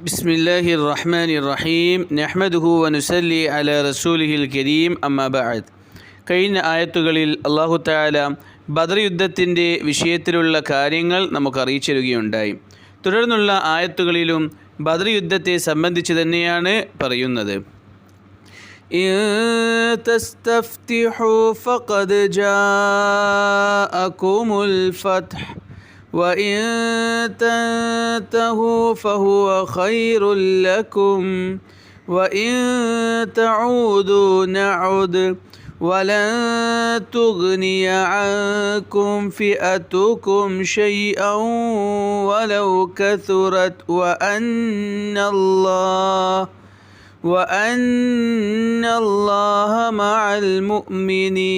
بسم الله الرحمن الرحيم نحمده ونسلي على رسوله الكريم أما بعد കഴിഞ്ഞ ആയത്തുകളിൽ അള്ളാഹു താല ബദർ യുദ്ധത്തിൻ്റെ വിഷയത്തിലുള്ള കാര്യങ്ങൾ നമുക്ക് അറിയിച്ചു തരികയുണ്ടായി തുടർന്നുള്ള ആയത്തുകളിലും ബദർ യുദ്ധത്തെ സംബന്ധിച്ച് തന്നെയാണ് പറയുന്നത് إن تستفتحوا فقد جاءكم الفتح وإن تنتهوا فهو خير لكم. وإن تعودوا نعد ولن تغني عنكم فئتكم شيئا ولو كثرت. وأن الله وأن الله مع المؤمنين.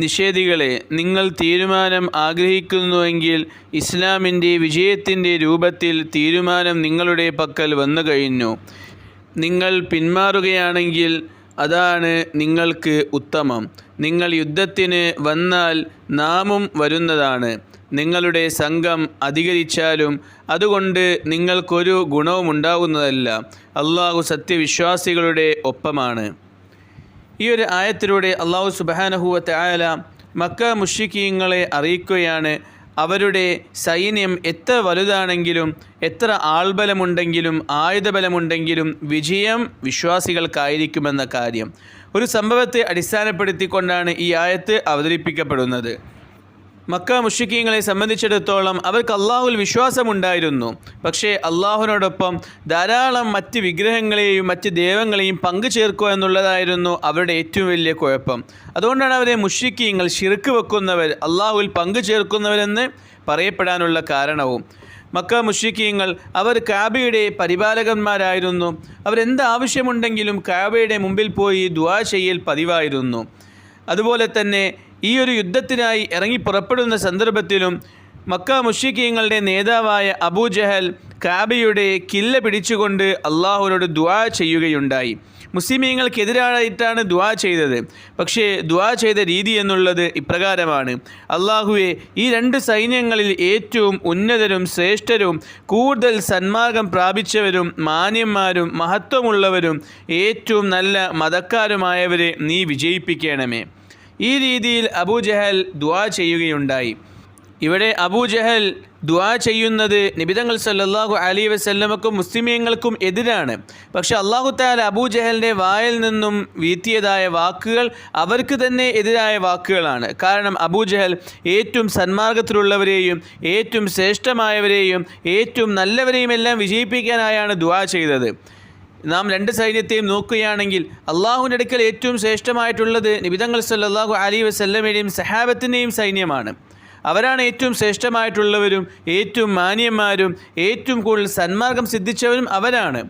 നിഷേധികളെ നിങ്ങൾ തീരുമാനം ആഗ്രഹിക്കുന്നുവെങ്കിൽ ഇസ്ലാമിന്റെ വിജയത്തിന്റെ രൂപത്തിൽ തീരുമാനം നിങ്ങളുടെ പക്കൽ വന്നു കഴിഞ്ഞു. നിങ്ങൾ പിന്മാറുകയാണെങ്കിൽ അതാണ് നിങ്ങൾക്ക് ഉത്തമം. നിങ്ങൾ യുദ്ധത്തിന് വന്നാൽ നാമും വരുന്നതാണ്. നിങ്ങളുടെ സംഘം അധികരിച്ചാലും അതുകൊണ്ട് നിങ്ങൾക്കൊരു ഗുണവും ഉണ്ടാകുന്നതല്ല അള്ളാഹു സത്യവിശ്വാസികളുടെ ഒപ്പമാണ്. ഈ ഒരു ആയത്തിലൂടെ അള്ളാഹു സുബാനഹുവത്തെ ആയാല മക്ക മുഷിക്കീങ്ങളെ അറിയിക്കുകയാണ്. അവരുടെ സൈന്യം എത്ര വലുതാണെങ്കിലും എത്ര ആൾബലമുണ്ടെങ്കിലും ആയുധബലമുണ്ടെങ്കിലും വിജയം വിശ്വാസികൾക്കായിരിക്കുമെന്ന കാര്യം. ഒരു സംഭവത്തെ അടിസ്ഥാനപ്പെടുത്തിക്കൊണ്ടാണ് ഈ ആയത്ത് അവതരിപ്പിക്കപ്പെടുന്നത്. മക്ക മുഷിക്കീങ്ങളെ സംബന്ധിച്ചിടത്തോളം അവർക്ക് അള്ളാഹുൽ വിശ്വാസമുണ്ടായിരുന്നു. പക്ഷേ അള്ളാഹുവിനോടൊപ്പം ധാരാളം മറ്റ് വിഗ്രഹങ്ങളെയും മറ്റ് ദൈവങ്ങളെയും പങ്കു ചേർക്കുക എന്നുള്ളതായിരുന്നു അവരുടെ ഏറ്റവും വലിയ കുഴപ്പം. അതുകൊണ്ടാണ് അവരെ മുഷിക്കീങ്ങൾ ശിർക്ക് വെക്കുന്നവർ അള്ളാഹുവിൽ പങ്കു ചേർക്കുന്നവരെന്ന് പറയപ്പെടാനുള്ള കാരണവും. മക്ക മുഷിക്കീങ്ങൾ അവർ കാബയുടെ പരിപാലകന്മാരായിരുന്നു. അവരെന്താവശ്യമുണ്ടെങ്കിലും കാബയുടെ മുമ്പിൽ പോയി ദുആ ചെയ്യൽ പതിവായിരുന്നു. അതുപോലെ തന്നെ ഈ ഒരു യുദ്ധത്തിനായി ഇറങ്ങി പുറപ്പെടുന്ന സന്ദർഭത്തിലും മക്ക മുഷിക്കീങ്ങളുടെ നേതാവായ അബൂ ജഹൽ കാബയുടെ കില്ല പിടിച്ചുകൊണ്ട് അള്ളാഹുവിനോട് ദുആ ചെയ്യുകയുണ്ടായി. മുസ്ലിമീങ്ങൾക്കെതിരായിട്ടാണ് ദുആ ചെയ്തത്. പക്ഷേ ദുആ ചെയ്ത രീതി എന്നുള്ളത് ഇപ്രകാരമാണ്. അള്ളാഹുവെ ഈ രണ്ട് സൈന്യങ്ങളിൽ ഏറ്റവും ഉന്നതരും ശ്രേഷ്ഠരും കൂടുതൽ സന്മാർഗം പ്രാപിച്ചവരും മാന്യന്മാരും മഹത്വമുള്ളവരും ഏറ്റവും നല്ല മതക്കാരുമായവരെ നീ വിജയിപ്പിക്കണമേ. ഈ രീതിയിൽ അബൂജഹൽ ദുആ ചെയ്യുകയുണ്ടായി. ഇവിടെ അബൂജഹൽ ദുആ ചെയ്യുന്നത് നിബിതങ്ങൾ സല്ലാഹു അലി വസല്ലമക്കും മുസ്ലിമീങ്ങൾക്കും എതിരാണ്. പക്ഷെ അള്ളാഹു താല അബൂജഹലിന്റെ വായിൽ നിന്നും വീത്തിയതായ വാക്കുകൾ അവർക്ക് തന്നെ എതിരായ വാക്കുകളാണ്. കാരണം അബൂജഹൽ ഏറ്റവും സന്മാർഗത്തിലുള്ളവരെയും ഏറ്റവും ശ്രേഷ്ഠമായവരെയും ഏറ്റവും നല്ലവരെയും എല്ലാം വിജയിപ്പിക്കാനായാണ് ദുആ ചെയ്തത്. നാം രണ്ട് സൈന്യത്തെയും നോക്കുകയാണെങ്കിൽ അള്ളാഹുവിന്റെ അടുക്കൽ ഏറ്റവും ശ്രേഷ്ഠമായിട്ടുള്ളത് നിബിതങ്ങൾ സല്ലാഹു അലി വസല്ലമയുടെയും സഹാബത്തിന്റെയും സൈന്യമാണ്. അവരാണ് ഏറ്റവും ശ്രേഷ്ഠമായിട്ടുള്ളവരും ഏറ്റവും മാന്യന്മാരും ഏറ്റവും കൂടുതൽ സന്മാർഗം സിദ്ധിച്ചവരും അവരാണ്.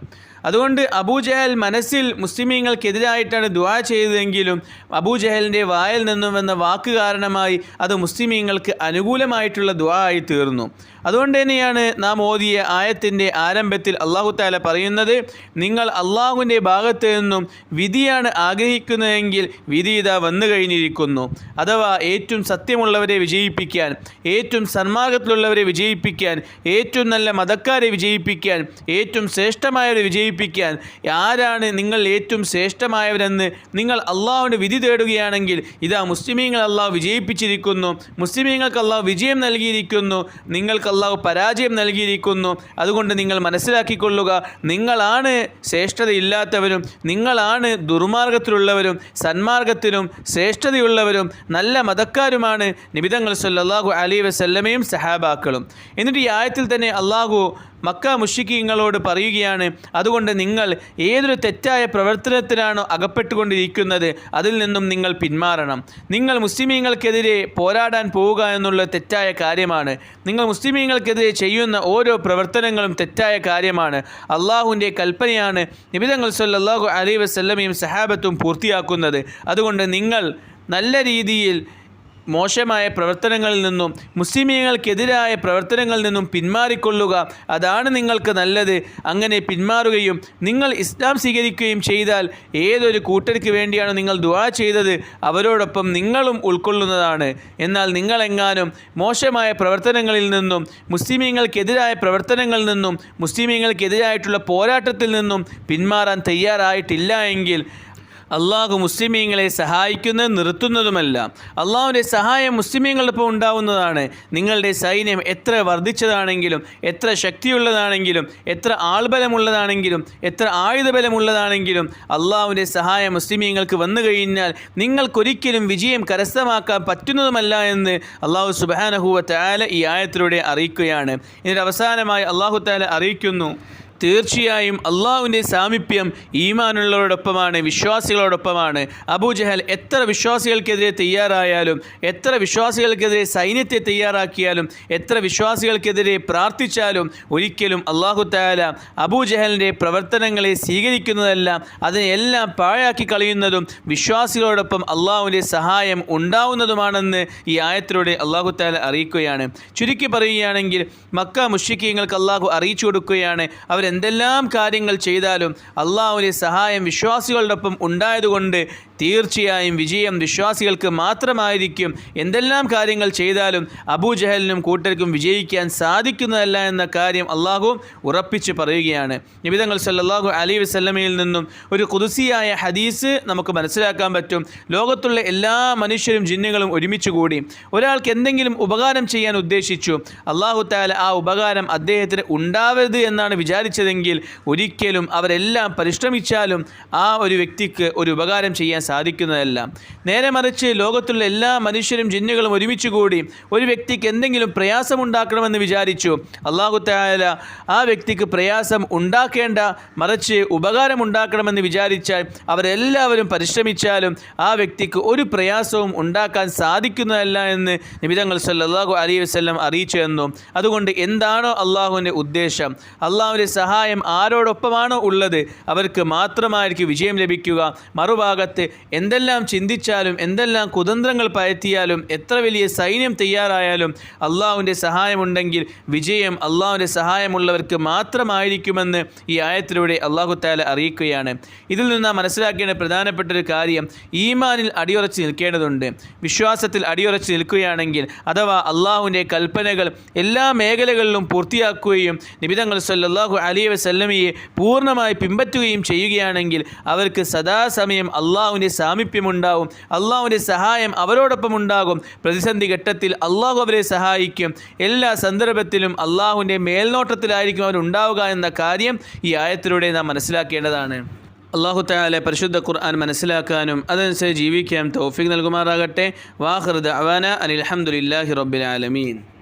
അതുകൊണ്ട് അബൂജഹൽ മനസ്സിൽ മുസ്ലിമീങ്ങൾക്കെതിരായിട്ടാണ് ദുവാ ചെയ്തതെങ്കിലും അബൂജഹലിന്റെ വായിൽ നിന്നും വന്ന വാക്ക് കാരണമായി അത് മുസ്ലിമീങ്ങൾക്ക് അനുകൂലമായിട്ടുള്ള ദുആ ആയി തീർന്നു. അതുകൊണ്ട് തന്നെയാണ് നാം ഓതിയ ആയത്തിന്റെ ആരംഭത്തിൽ അള്ളാഹു താല പറയുന്നത് നിങ്ങൾ അള്ളാഹുവിന്റെ ഭാഗത്ത് നിന്നും വിധിയാണ് ആഗ്രഹിക്കുന്നതെങ്കിൽ വിധി ഇതാ വന്നു കഴിഞ്ഞിരിക്കുന്നു. അഥവാ ഏറ്റവും സത്യമുള്ളവരെ വിജയിപ്പിക്കാൻ ഏറ്റവും സന്മാർഗത്തിലുള്ളവരെ വിജയിപ്പിക്കാൻ ഏറ്റവും നല്ല മതക്കാരെ വിജയിപ്പിക്കാൻ ഏറ്റവും ശ്രേഷ്ഠമായവരെ വിജയിപ്പിക്കാൻ ആരാണ് നിങ്ങൾ ഏറ്റവും ശ്രേഷ്ഠമായവരെന്ന് നിങ്ങൾ അള്ളാഹുവിന്റെ വിധി തേടുകയാണെങ്കിൽ ഇതാ മുസ്ലിമീങ്ങൾ അള്ളാഹു വിജയിപ്പിച്ചിരിക്കുന്നു. മുസ്ലിമീങ്ങൾക്ക് അള്ളാഹു വിജയം നൽകിയിരിക്കുന്നു. നിങ്ങൾക്ക് അള്ളാഹു പരാജയം നൽകിയിരിക്കുന്നു. അതുകൊണ്ട് നിങ്ങൾ മനസ്സിലാക്കിക്കൊള്ളുക. നിങ്ങളാണ് ശ്രേഷ്ഠതയില്ലാത്തവരും നിങ്ങളാണ് ദുർമാർഗത്തിലുള്ളവരും സന്മാർഗത്തിലും ശ്രേഷ്ഠതയുള്ളവരും നല്ല മതക്കാരുമാണ് നിബിതങ്ങൾ സല്ലാഹു അലി വസല്ലമയും സഹാബാക്കളും. എന്നിട്ട് ഈ ആയത്തിൽ തന്നെ അള്ളാഹു മക്ക മുഷിക്കിങ്ങളോട് പറയുകയാണ് അതുകൊണ്ട് നിങ്ങൾ ഏതൊരു തെറ്റായ പ്രവർത്തനത്തിനാണോ അകപ്പെട്ടുകൊണ്ടിരിക്കുന്നത് അതിൽ നിന്നും നിങ്ങൾ പിന്മാറണം. നിങ്ങൾ മുസ്ലിമീങ്ങൾക്കെതിരെ പോരാടാൻ പോവുക എന്നുള്ള തെറ്റായ കാര്യമാണ്. നിങ്ങൾ മുസ്ലിമീങ്ങൾക്കെതിരെ ചെയ്യുന്ന ഓരോ പ്രവർത്തനങ്ങളും തെറ്റായ കാര്യമാണ്. അള്ളാഹുവിന്റെ കൽപ്പനയാണ് നിബിതങ്ങൾ സല്ലാഹു അലൈ വസല്ലമയും സഹാബത്തും പൂർത്തിയാക്കുന്നത്. അതുകൊണ്ട് നിങ്ങൾ നല്ല രീതിയിൽ മോശമായ പ്രവർത്തനങ്ങളിൽ നിന്നും മുസ്ലിമീങ്ങൾക്കെതിരായ പ്രവർത്തനങ്ങളിൽ നിന്നും പിന്മാറിക്കൊള്ളുക. അതാണ് നിങ്ങൾക്ക് നല്ലത്. അങ്ങനെ പിന്മാറുകയും നിങ്ങൾ ഇസ്ലാം സ്വീകരിക്കുകയും ചെയ്താൽ ഏതൊരു കൂട്ടർക്ക് വേണ്ടിയാണ് നിങ്ങൾ ദുവാ ചെയ്തത്? അവരോടൊപ്പം നിങ്ങളും ഉൾക്കൊള്ളുന്നതാണ്. എന്നാൽ നിങ്ങളെങ്ങാനും മോശമായ പ്രവർത്തനങ്ങളിൽ നിന്നും മുസ്ലിമീങ്ങൾക്കെതിരായ പ്രവർത്തനങ്ങളിൽ നിന്നും മുസ്ലിമീങ്ങൾക്കെതിരായിട്ടുള്ള പോരാട്ടത്തിൽ നിന്നും പിന്മാറാൻ തയ്യാറായിട്ടില്ല എങ്കിൽ അള്ളാഹു മുസ്ലിമീങ്ങളെ സഹായിക്കുന്നത് നിർത്തുന്നതുമല്ല. അള്ളാഹുവിന്റെ സഹായം മുസ്ലിമീങ്ങളൊപ്പം ഉണ്ടാവുന്നതാണ്. നിങ്ങളുടെ സൈന്യം എത്ര വർദ്ധിച്ചതാണെങ്കിലും എത്ര ശക്തിയുള്ളതാണെങ്കിലും എത്ര ആൾബലമുള്ളതാണെങ്കിലും എത്ര ആയുധബലമുള്ളതാണെങ്കിലും അള്ളാഹുവിന്റെ സഹായം മുസ്ലിമീങ്ങൾക്ക് വന്നു കഴിഞ്ഞാൽ നിങ്ങൾക്കൊരിക്കലും വിജയം കരസ്ഥമാക്കാൻ പറ്റുന്നതുമല്ല എന്ന് അള്ളാഹു സുബാനഹുവ താല ഈ ആയത്തിലൂടെ അറിയിക്കുകയാണ്. ഇതിന്റെ അവസാനമായി അള്ളാഹു താല അറിയിക്കുന്നു. തീർച്ചയായും അള്ളാഹുവിന്റെ സാമീപ്യം ഈമാനുള്ളവരോടൊപ്പമാണ് വിശ്വാസികളോടൊപ്പമാണ്. അബൂജഹൽ എത്ര വിശ്വാസികൾക്കെതിരെ തയ്യാറായാലും എത്ര വിശ്വാസികൾക്കെതിരെ സൈന്യത്തെ തയ്യാറാക്കിയാലും എത്ര വിശ്വാസികൾക്കെതിരെ പ്രാർത്ഥിച്ചാലും ഒരിക്കലും അള്ളാഹു താല അബൂജഹലിന്റെ പ്രവർത്തനങ്ങളെ സ്വീകരിക്കുന്നതെല്ലാം അതിനെല്ലാം പാഴാക്കി കളയുന്നതും വിശ്വാസികളോടൊപ്പം അള്ളാഹുവിന്റെ സഹായം ഉണ്ടാവുന്നതുമാണെന്ന് ഈ ആയത്തിലൂടെ അള്ളാഹു താല അറിയിക്കുകയാണ്. ചുരുക്കി പറയുകയാണെങ്കിൽ മക്ക മുഷിക്കങ്ങൾക്ക് അള്ളാഹു അറിയിച്ചു കൊടുക്കുകയാണ്. അവരെന്തെല്ലാം കാര്യങ്ങൾ ചെയ്താലും അള്ളാഹുവിന്റെ സഹായം വിശ്വാസികളോടൊപ്പം ഉണ്ടായതുകൊണ്ട് തീർച്ചയായും വിജയം വിശ്വാസികൾക്ക് മാത്രമായിരിക്കും. എന്തെല്ലാം കാര്യങ്ങൾ ചെയ്താലും അബൂജഹലിനും കൂട്ടർക്കും വിജയിക്കാൻ സാധിക്കുന്നതല്ല എന്ന കാര്യം അള്ളാഹു ഉറപ്പിച്ച് പറയുകയാണ്. നിബിതങ്ങൾ സല്ലാഹു അലി വസല്ലമയിൽ നിന്നും ഒരു കുതിസിയായ ഹദീസ് നമുക്ക് മനസ്സിലാക്കാൻ പറ്റും. ലോകത്തുള്ള എല്ലാ മനുഷ്യരും ജിന്നുകളും ഒരുമിച്ച് കൂടി ഒരാൾക്ക് എന്തെങ്കിലും ഉപകാരം ചെയ്യാൻ ഉദ്ദേശിച്ചു. അള്ളാഹു താല ആ ഉപകാരം അദ്ദേഹത്തിന് ഉണ്ടാവരുത് എന്നാണ് വിചാരിച്ചതെങ്കിൽ ഒരിക്കലും അവരെല്ലാം പരിശ്രമിച്ചാലും ആ ഒരു വ്യക്തിക്ക് ഒരു ഉപകാരം ചെയ്യാൻ സാധിക്കുന്നതല്ല. നേരെ മറിച്ച് ലോകത്തുള്ള എല്ലാ മനുഷ്യരും ജിന്നുകളും ഒരുമിച്ച് കൂടി ഒരു വ്യക്തിക്ക് എന്തെങ്കിലും പ്രയാസമുണ്ടാക്കണമെന്ന് വിചാരിച്ചു. അള്ളാഹു താല ആ വ്യക്തിക്ക് പ്രയാസം ഉണ്ടാക്കേണ്ട മറിച്ച് ഉപകാരം ഉപകാരമുണ്ടാക്കണമെന്ന് വിചാരിച്ചാൽ അവരെല്ലാവരും പരിശ്രമിച്ചാലും ആ വ്യക്തിക്ക് ഒരു പ്രയാസവും ഉണ്ടാക്കാൻ സാധിക്കുന്നതല്ല എന്ന് നിബിതങ്ങൾ സല്ലല്ലാഹു അലൈഹി വസല്ലം അറിയിച്ചു എന്നും അതുകൊണ്ട് എന്താണോ അള്ളാഹുവിന്റെ ഉദ്ദേശം? അള്ളാഹുവിന്റെ സഹായം ആരോടൊപ്പമാണോ ഉള്ളത്? അവർക്ക് മാത്രമായിരിക്കും വിജയം ലഭിക്കുക. മറുഭാഗത്ത് എന്തെല്ലാം ചിന്തിച്ചാലും എന്തെല്ലാം കുതന്ത്രങ്ങൾ പയറ്റിയാലും എത്ര വലിയ സൈന്യം തയ്യാറായാലും അള്ളാഹുവിന്റെ സഹായമുണ്ടെങ്കിൽ വിജയം അള്ളാഹുവിന്റെ സഹായമുള്ളവർക്ക് മാത്രമായിരിക്കുമെന്ന് ഈ ആയത്തിലൂടെ അള്ളാഹു താല അറിയിക്കുകയാണ്. ഇതിൽ നിന്ന് നാം മനസ്സിലാക്കേണ്ട പ്രധാനപ്പെട്ട ഒരു കാര്യം ഈമാനിൽ അടിയുറച്ച് നിൽക്കേണ്ടതുണ്ട്. വിശ്വാസത്തിൽ അടിയുറച്ച് നിൽക്കുകയാണെങ്കിൽ അഥവാ അള്ളാഹുവിന്റെ കൽപ്പനകൾ എല്ലാ മേഖലകളിലും പൂർത്തിയാക്കുകയും നിബിതങ്ങൾ സല്ലല്ലാഹു അലൈഹി വസല്ലമയെ പൂർണമായി പിൻപറ്റുകയും ചെയ്യുകയാണെങ്കിൽ അവർക്ക് സദാസമയം അള്ളാഹുവിന്റെ സാമീപ്യമുണ്ടാവും. അള്ളാഹുവിന്റെ സഹായം അവരോടൊപ്പം ഉണ്ടാകും. പ്രതിസന്ധി ഘട്ടത്തിൽ അള്ളാഹു അവരെ സഹായിക്കും. എല്ലാ സന്ദർഭത്തിലും അള്ളാഹുവിന്റെ മേൽനോട്ടത്തിലായിരിക്കും അവരുണ്ടാവുക എന്ന കാര്യം ഈ ആയത്തിലൂടെ നാം മനസ്സിലാക്കേണ്ടതാണ്. അള്ളാഹു താല പരിശുദ്ധ ഖുർആൻ മനസ്സിലാക്കാനും അതനുസരിച്ച് ജീവിക്കാൻ തൗഫീഖ് നൽകുമാറാകട്ടെ. വാഹൃദ് അവാന അനിൽഹമുല്ലാഹി റബ്ബിൽ ആലമീൻ.